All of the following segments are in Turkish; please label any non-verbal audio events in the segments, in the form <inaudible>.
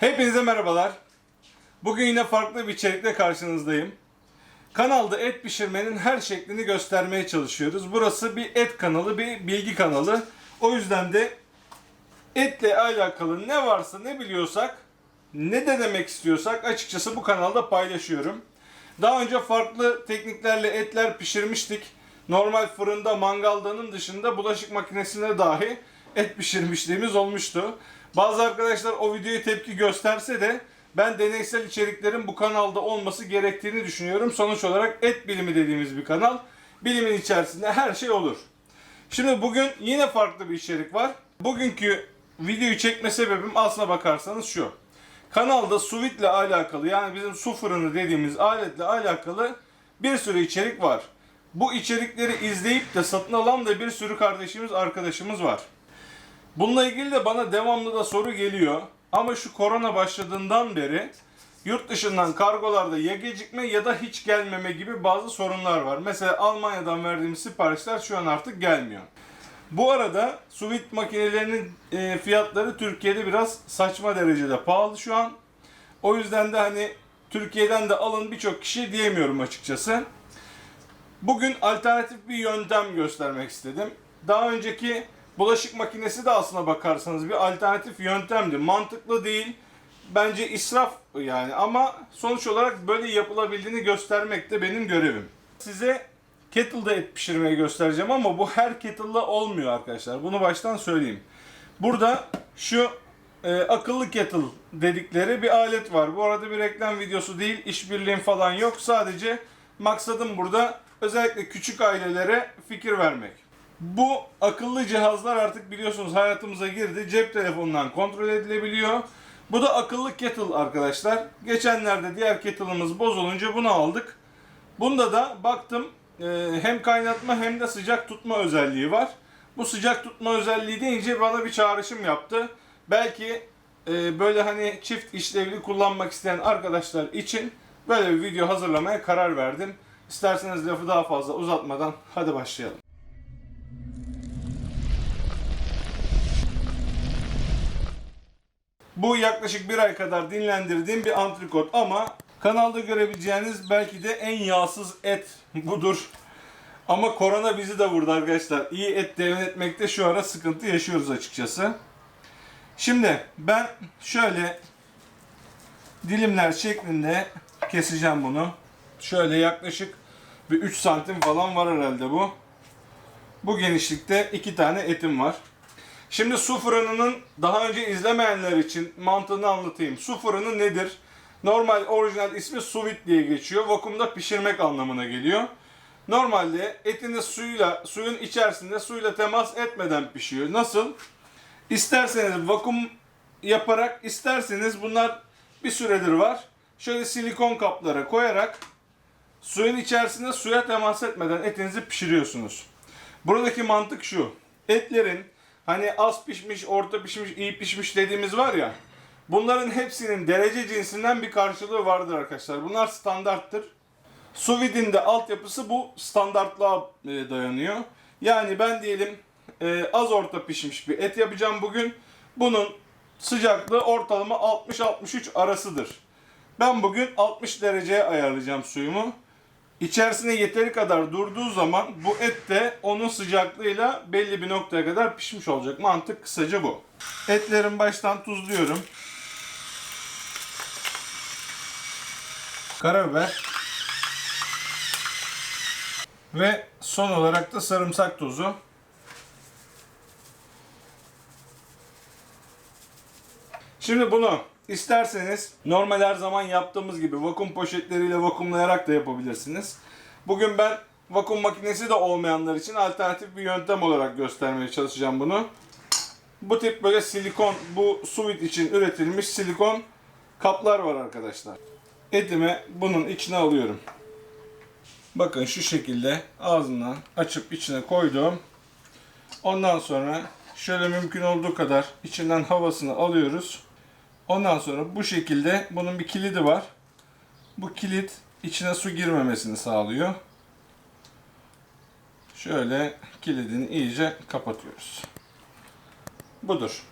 Hepinize merhabalar. Bugün yine farklı bir içerikle karşınızdayım. Kanalda et pişirmenin her şeklini göstermeye çalışıyoruz. Burası bir et kanalı, bir bilgi kanalı. O yüzden de etle alakalı ne varsa ne biliyorsak, ne de demek istiyorsak açıkçası bu kanalda paylaşıyorum. Daha önce farklı tekniklerle etler pişirmiştik. Normal fırında, mangaldanın dışında bulaşık makinesinde dahi et pişirmişliğimiz olmuştu. Bazı arkadaşlar o videoya tepki gösterse de ben deneysel içeriklerin bu kanalda olması gerektiğini düşünüyorum. Sonuç olarak et bilimi dediğimiz bir kanal. Bilimin içerisinde her şey olur. Şimdi bugün yine farklı bir içerik var. Bugünkü videoyu çekme sebebim aslına bakarsanız şu. Kanalda sous ile alakalı yani bizim su fırını dediğimiz aletle alakalı bir sürü içerik var. Bu içerikleri izleyip de satın alan da bir sürü kardeşimiz, arkadaşımız var. Bununla ilgili de bana devamlı da soru geliyor. Ama şu korona başladığından beri yurt dışından kargolarda ya gecikme ya da hiç gelmeme gibi bazı sorunlar var. Mesela Almanya'dan verdiğimiz siparişler şu an artık gelmiyor. Bu arada sous vide makinelerinin e, fiyatları Türkiye'de biraz saçma derecede pahalı şu an. O yüzden de hani Türkiye'den de alın birçok kişi diyemiyorum açıkçası. Bugün alternatif bir yöntem göstermek istedim. Daha önceki bulaşık makinesi de aslına bakarsanız bir alternatif yöntemdi. Mantıklı değil. Bence israf yani ama sonuç olarak böyle yapılabildiğini göstermek de benim görevim. Size kettle'da et pişirmeyi göstereceğim ama bu her kettle'da olmuyor arkadaşlar. Bunu baştan söyleyeyim. Burada şu e, akıllı kettle dedikleri bir alet var. Bu arada bir reklam videosu değil, işbirliğim falan yok. Sadece maksadım burada özellikle küçük ailelere fikir vermek. Bu akıllı cihazlar artık biliyorsunuz hayatımıza girdi. Cep telefonundan kontrol edilebiliyor. Bu da akıllı kettle arkadaşlar. Geçenlerde diğer kettle'ımız bozulunca bunu aldık. Bunda da baktım e, hem kaynatma hem de sıcak tutma özelliği var. Bu sıcak tutma özelliği deyince bana bir çağrışım yaptı. Belki e, böyle hani çift işlevli kullanmak isteyen arkadaşlar için böyle bir video hazırlamaya karar verdim. İsterseniz lafı daha fazla uzatmadan hadi başlayalım. Bu yaklaşık bir ay kadar dinlendirdiğim bir antrikot ama kanalda görebileceğiniz belki de en yağsız et budur. Ama korona bizi de vurdu arkadaşlar. İyi et temin etmekte şu ara sıkıntı yaşıyoruz açıkçası. Şimdi ben şöyle dilimler şeklinde keseceğim bunu. Şöyle yaklaşık bir 3 santim falan var herhalde bu. Bu genişlikte iki tane etim var. Şimdi su fırınının daha önce izlemeyenler için mantığını anlatayım. Su fırını nedir? Normal orijinal ismi sous vide diye geçiyor. Vakumda pişirmek anlamına geliyor. Normalde etiniz suyla, suyun içerisinde suyla temas etmeden pişiyor. Nasıl? İsterseniz vakum yaparak, isterseniz bunlar bir süredir var. Şöyle silikon kaplara koyarak suyun içerisinde suya temas etmeden etinizi pişiriyorsunuz. Buradaki mantık şu. Etlerin hani az pişmiş, orta pişmiş, iyi pişmiş dediğimiz var ya. Bunların hepsinin derece cinsinden bir karşılığı vardır arkadaşlar. Bunlar standarttır. Sous vide'in de altyapısı bu standartlığa e, dayanıyor. Yani ben diyelim e, az orta pişmiş bir et yapacağım bugün. Bunun sıcaklığı ortalama 60-63 arasıdır. Ben bugün 60 dereceye ayarlayacağım suyumu. İçerisine yeteri kadar durduğu zaman bu et de onun sıcaklığıyla belli bir noktaya kadar pişmiş olacak. Mantık kısaca bu. Etlerin baştan tuzluyorum. Karabiber. Ve son olarak da sarımsak tozu. Şimdi bunu isterseniz normal her zaman yaptığımız gibi vakum poşetleriyle vakumlayarak da yapabilirsiniz. Bugün ben vakum makinesi de olmayanlar için alternatif bir yöntem olarak göstermeye çalışacağım bunu. Bu tip böyle silikon, bu suvit için üretilmiş silikon kaplar var arkadaşlar. Etimi bunun içine alıyorum. Bakın şu şekilde ağzından açıp içine koydum. Ondan sonra şöyle mümkün olduğu kadar içinden havasını alıyoruz. Ondan sonra bu şekilde bunun bir kilidi var. Bu kilit içine su girmemesini sağlıyor. Şöyle kilidini iyice kapatıyoruz. Budur.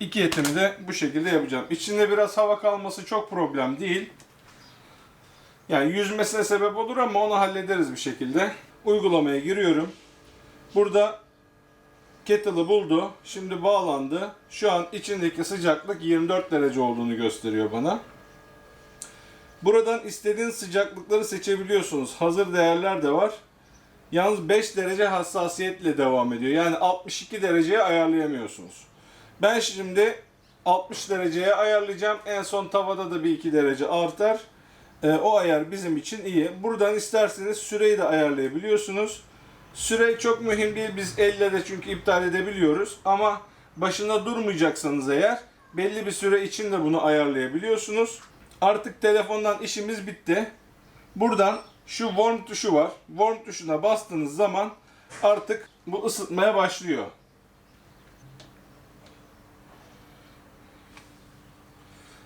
iki etimi de bu şekilde yapacağım. İçinde biraz hava kalması çok problem değil. Yani yüzmesine sebep olur ama onu hallederiz bir şekilde. Uygulamaya giriyorum. Burada kettle'ı buldu. Şimdi bağlandı. Şu an içindeki sıcaklık 24 derece olduğunu gösteriyor bana. Buradan istediğiniz sıcaklıkları seçebiliyorsunuz. Hazır değerler de var. Yalnız 5 derece hassasiyetle devam ediyor. Yani 62 dereceye ayarlayamıyorsunuz. Ben şimdi 60 dereceye ayarlayacağım. En son tavada da bir 2 derece artar. Ee, o ayar bizim için iyi. Buradan isterseniz süreyi de ayarlayabiliyorsunuz. Süre çok mühim değil. Biz elle de çünkü iptal edebiliyoruz. Ama başında durmayacaksanız eğer belli bir süre için de bunu ayarlayabiliyorsunuz. Artık telefondan işimiz bitti. Buradan şu warm tuşu var. Warm tuşuna bastığınız zaman artık bu ısıtmaya başlıyor.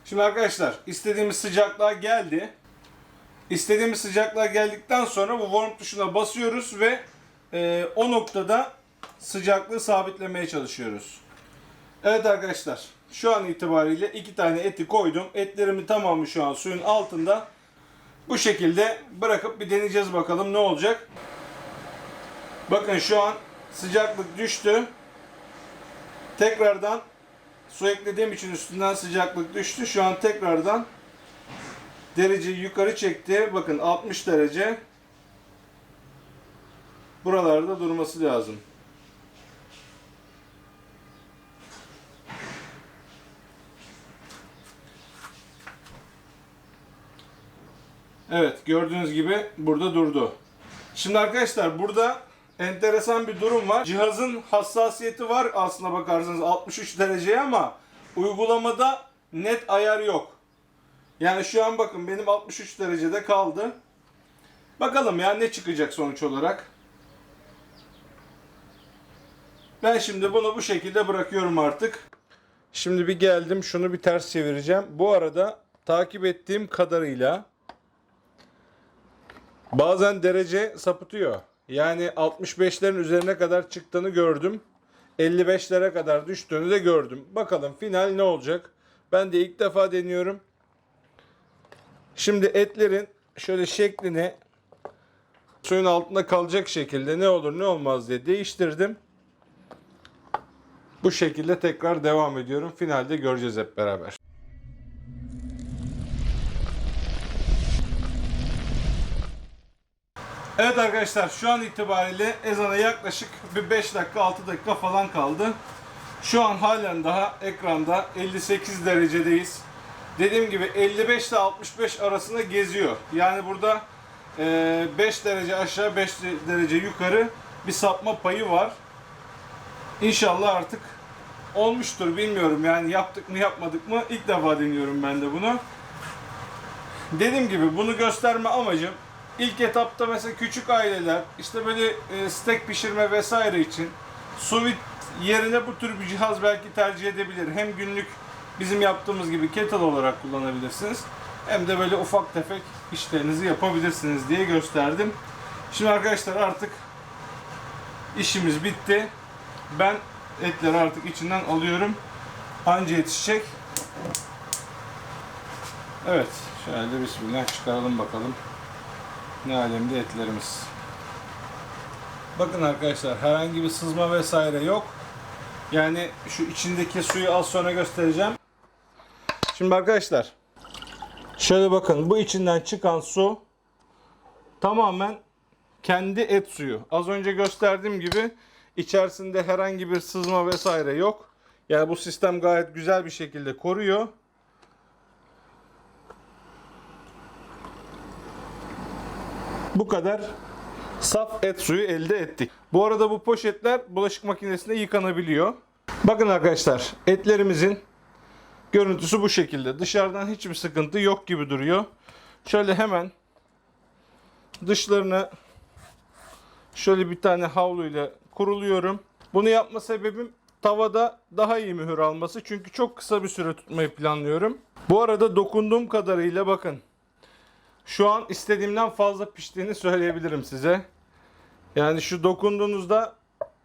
Şimdi arkadaşlar istediğimiz sıcaklığa geldi. İstediğimiz sıcaklığa geldikten sonra bu warm tuşuna basıyoruz ve e, o noktada sıcaklığı sabitlemeye çalışıyoruz. Evet arkadaşlar şu an itibariyle iki tane eti koydum. Etlerimin tamamı şu an suyun altında. Bu şekilde bırakıp bir deneyeceğiz bakalım ne olacak. Bakın şu an sıcaklık düştü. Tekrardan su eklediğim için üstünden sıcaklık düştü. Şu an tekrardan dereceyi yukarı çekti. Bakın 60 derece. Buralarda durması lazım. Evet gördüğünüz gibi burada durdu. Şimdi arkadaşlar burada enteresan bir durum var. Cihazın hassasiyeti var aslına bakarsanız 63 dereceye ama uygulamada net ayar yok. Yani şu an bakın benim 63 derecede kaldı. Bakalım ya ne çıkacak sonuç olarak. Ben şimdi bunu bu şekilde bırakıyorum artık. Şimdi bir geldim şunu bir ters çevireceğim. Bu arada takip ettiğim kadarıyla bazen derece sapıtıyor. Yani 65'lerin üzerine kadar çıktığını gördüm. 55'lere kadar düştüğünü de gördüm. Bakalım final ne olacak? Ben de ilk defa deniyorum. Şimdi etlerin şöyle şeklini suyun altında kalacak şekilde ne olur ne olmaz diye değiştirdim. Bu şekilde tekrar devam ediyorum. Finalde göreceğiz hep beraber. Evet arkadaşlar şu an itibariyle ezana yaklaşık bir 5 dakika 6 dakika falan kaldı. Şu an halen daha ekranda 58 derecedeyiz. Dediğim gibi 55 ile 65 arasında geziyor. Yani burada e, 5 derece aşağı 5 derece yukarı bir sapma payı var. İnşallah artık olmuştur bilmiyorum yani yaptık mı yapmadık mı ilk defa deniyorum ben de bunu. Dediğim gibi bunu gösterme amacım ilk etapta mesela küçük aileler işte böyle e, steak pişirme vesaire için sous yerine bu tür bir cihaz belki tercih edebilir. Hem günlük bizim yaptığımız gibi kettle olarak kullanabilirsiniz. Hem de böyle ufak tefek işlerinizi yapabilirsiniz diye gösterdim. Şimdi arkadaşlar artık işimiz bitti. Ben etleri artık içinden alıyorum. Anca yetişecek. Evet. Şöyle bismillah çıkaralım bakalım. Ne alemde etlerimiz. Bakın arkadaşlar herhangi bir sızma vesaire yok. Yani şu içindeki suyu az sonra göstereceğim. Şimdi arkadaşlar şöyle bakın bu içinden çıkan su tamamen kendi et suyu. Az önce gösterdiğim gibi içerisinde herhangi bir sızma vesaire yok. Yani bu sistem gayet güzel bir şekilde koruyor. Bu kadar saf et suyu elde ettik. Bu arada bu poşetler bulaşık makinesinde yıkanabiliyor. Bakın arkadaşlar etlerimizin görüntüsü bu şekilde. Dışarıdan hiçbir sıkıntı yok gibi duruyor. Şöyle hemen dışlarını şöyle bir tane havluyla kuruluyorum. Bunu yapma sebebim tavada daha iyi mühür alması. Çünkü çok kısa bir süre tutmayı planlıyorum. Bu arada dokunduğum kadarıyla bakın. Şu an istediğimden fazla piştiğini söyleyebilirim size. Yani şu dokunduğunuzda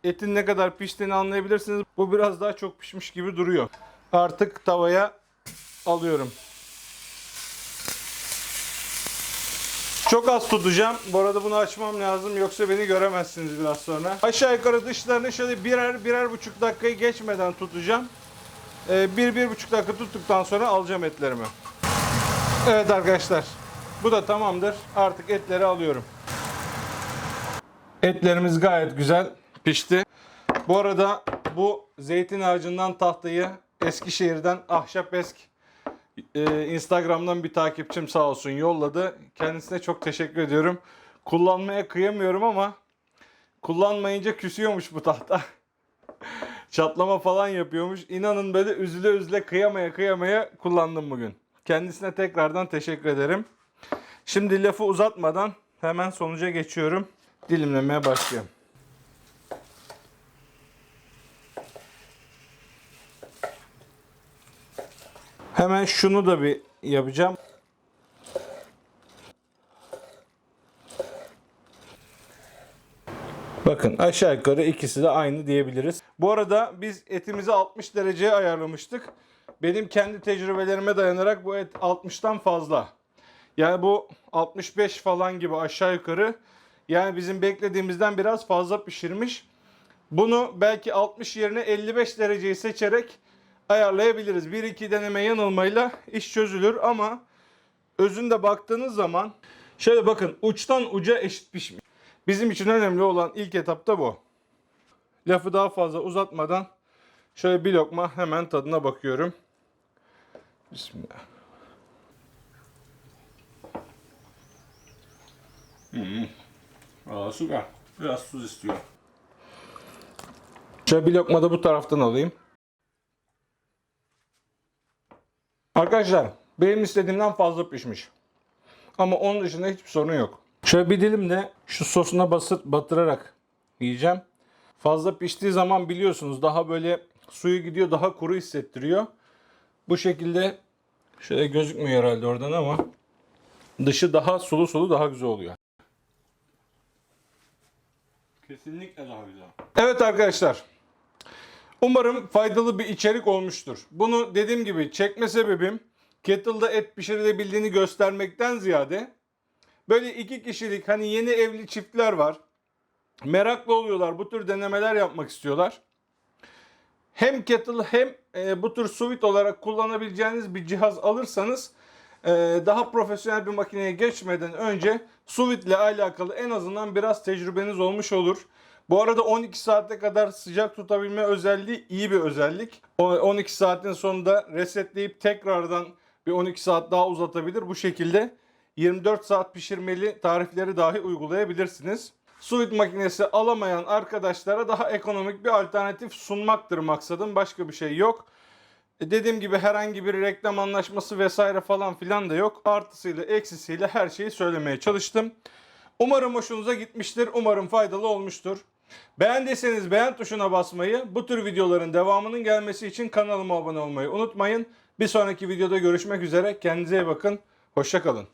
etin ne kadar piştiğini anlayabilirsiniz. Bu biraz daha çok pişmiş gibi duruyor. artık tavaya alıyorum. Çok az tutacağım. Bu arada bunu açmam lazım yoksa beni göremezsiniz biraz sonra. Aşağı yukarı dışlarını şöyle birer birer buçuk dakikayı geçmeden tutacağım. Ee, bir bir buçuk dakika tuttuktan sonra alacağım etlerimi. Evet arkadaşlar. Bu da tamamdır. Artık etleri alıyorum. Etlerimiz gayet güzel pişti. Bu arada bu zeytin ağacından tahtayı Eskişehir'den Ahşap Esk e, Instagram'dan bir takipçim sağ olsun yolladı. Kendisine çok teşekkür ediyorum. Kullanmaya kıyamıyorum ama kullanmayınca küsüyormuş bu tahta. <laughs> Çatlama falan yapıyormuş. İnanın böyle üzüle üzüle kıyamaya kıyamaya kullandım bugün. Kendisine tekrardan teşekkür ederim. Şimdi lafı uzatmadan hemen sonuca geçiyorum. Dilimlemeye başlıyorum. Hemen şunu da bir yapacağım. Bakın aşağı yukarı ikisi de aynı diyebiliriz. Bu arada biz etimizi 60 dereceye ayarlamıştık. Benim kendi tecrübelerime dayanarak bu et 60'tan fazla. Yani bu 65 falan gibi aşağı yukarı. Yani bizim beklediğimizden biraz fazla pişirmiş. Bunu belki 60 yerine 55 dereceyi seçerek ayarlayabiliriz. 1-2 deneme yanılmayla iş çözülür ama özünde baktığınız zaman şöyle bakın uçtan uca eşit pişmiş. Bizim için önemli olan ilk etapta bu. Lafı daha fazla uzatmadan şöyle bir lokma hemen tadına bakıyorum. Bismillah. Hmm. Aa, süper. Biraz tuz istiyor. Şöyle bir lokma da bu taraftan alayım. Arkadaşlar benim istediğimden fazla pişmiş. Ama onun dışında hiçbir sorun yok. Şöyle bir dilim de şu sosuna basıp batırarak yiyeceğim. Fazla piştiği zaman biliyorsunuz daha böyle suyu gidiyor daha kuru hissettiriyor. Bu şekilde şöyle gözükmüyor herhalde oradan ama dışı daha sulu sulu daha güzel oluyor. Kesinlikle daha güzel. Evet arkadaşlar. Umarım faydalı bir içerik olmuştur. Bunu dediğim gibi çekme sebebim kettle'da et pişirilebildiğini göstermekten ziyade böyle iki kişilik hani yeni evli çiftler var. Meraklı oluyorlar. Bu tür denemeler yapmak istiyorlar. Hem kettle hem e, bu tür sous olarak kullanabileceğiniz bir cihaz alırsanız e, daha profesyonel bir makineye geçmeden önce sous ile alakalı en azından biraz tecrübeniz olmuş olur. Bu arada 12 saate kadar sıcak tutabilme özelliği iyi bir özellik. O 12 saatin sonunda resetleyip tekrardan bir 12 saat daha uzatabilir. Bu şekilde 24 saat pişirmeli tarifleri dahi uygulayabilirsiniz. Sous makinesi alamayan arkadaşlara daha ekonomik bir alternatif sunmaktır maksadım. Başka bir şey yok. E, Dediğim gibi herhangi bir reklam anlaşması vesaire falan filan da yok. Artısıyla eksisiyle her şeyi söylemeye çalıştım. Umarım hoşunuza gitmiştir. Umarım faydalı olmuştur. Beğendiyseniz beğen tuşuna basmayı, bu tür videoların devamının gelmesi için kanalıma abone olmayı unutmayın. Bir sonraki videoda görüşmek üzere. Kendinize iyi bakın. Hoşçakalın.